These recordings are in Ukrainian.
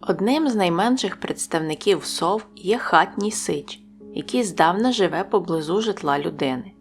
Одним з найменших представників сов є хатній сич, який здавна живе поблизу житла людини.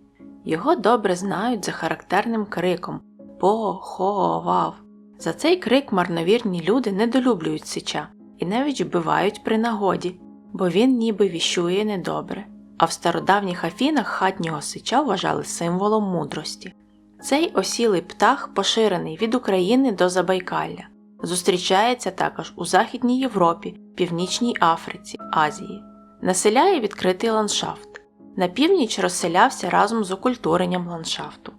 Його добре знають за характерним криком поховав. За цей крик марновірні люди недолюблюють сича і навіть вбивають при нагоді, бо він ніби віщує недобре. А в стародавніх афінах хатнього сича вважали символом мудрості. Цей осілий птах поширений від України до Забайкалля. Зустрічається також у Західній Європі, Північній Африці, Азії. Населяє відкритий ландшафт. На північ розселявся разом з окультуренням ландшафту.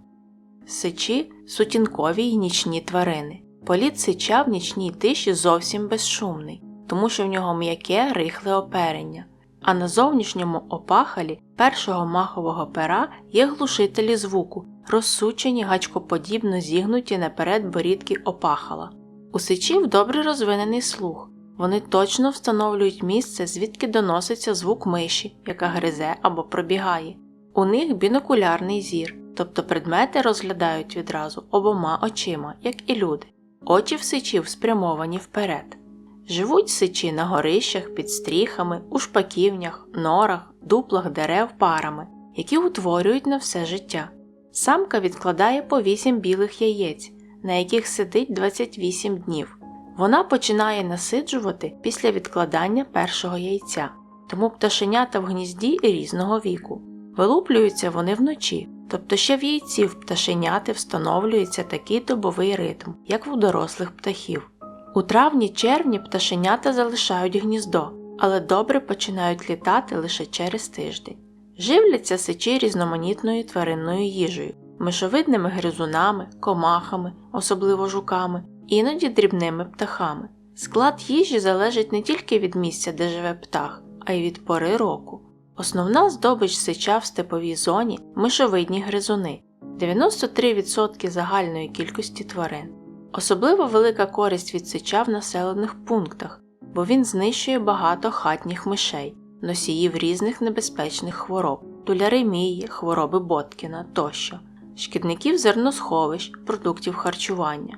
Сичі сутінкові й нічні тварини. Політ сича в нічній тиші зовсім безшумний, тому що в нього м'яке рихле оперення. А на зовнішньому опахалі першого махового пера є глушителі звуку, розсучені гачкоподібно зігнуті наперед борідки опахала. У сичів добре розвинений слух. Вони точно встановлюють місце, звідки доноситься звук миші, яка гризе або пробігає. У них бінокулярний зір, тобто предмети розглядають відразу обома очима, як і люди. Очі в сичів спрямовані вперед. Живуть сичі на горищах, під стріхами, у шпаківнях, норах, дуплах дерев парами, які утворюють на все життя. Самка відкладає по 8 білих яєць, на яких сидить 28 днів. Вона починає насиджувати після відкладання першого яйця, тому пташенята в гнізді різного віку. Вилуплюються вони вночі, тобто ще в яйці в пташеняти встановлюється такий добовий ритм, як у дорослих птахів. У травні-червні пташенята залишають гніздо, але добре починають літати лише через тиждень. Живляться сичі різноманітною тваринною їжею, мишовидними гризунами, комахами, особливо жуками, іноді дрібними птахами. Склад їжі залежить не тільки від місця, де живе птах, а й від пори року. Основна здобич сича в степовій зоні мишовидні гризуни 93% загальної кількості тварин. Особливо велика користь від сича в населених пунктах, бо він знищує багато хатніх мишей, носіїв різних небезпечних хвороб, туляремії, хвороби Боткіна тощо, шкідників зерносховищ, продуктів харчування.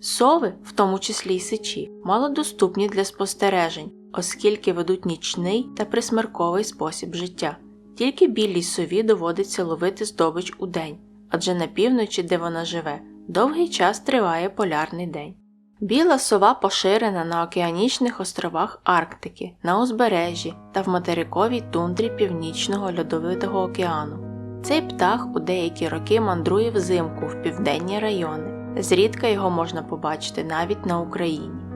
Сови, в тому числі й сичі, малодоступні для спостережень, оскільки ведуть нічний та присмерковий спосіб життя. Тільки білій сові доводиться ловити здобич у день, адже на півночі, де вона живе, довгий час триває полярний день. Біла сова поширена на океанічних островах Арктики, на узбережжі та в материковій тундрі Північного льодовитого океану. Цей птах у деякі роки мандрує взимку в південні райони. Зрідка його можна побачити навіть на Україні.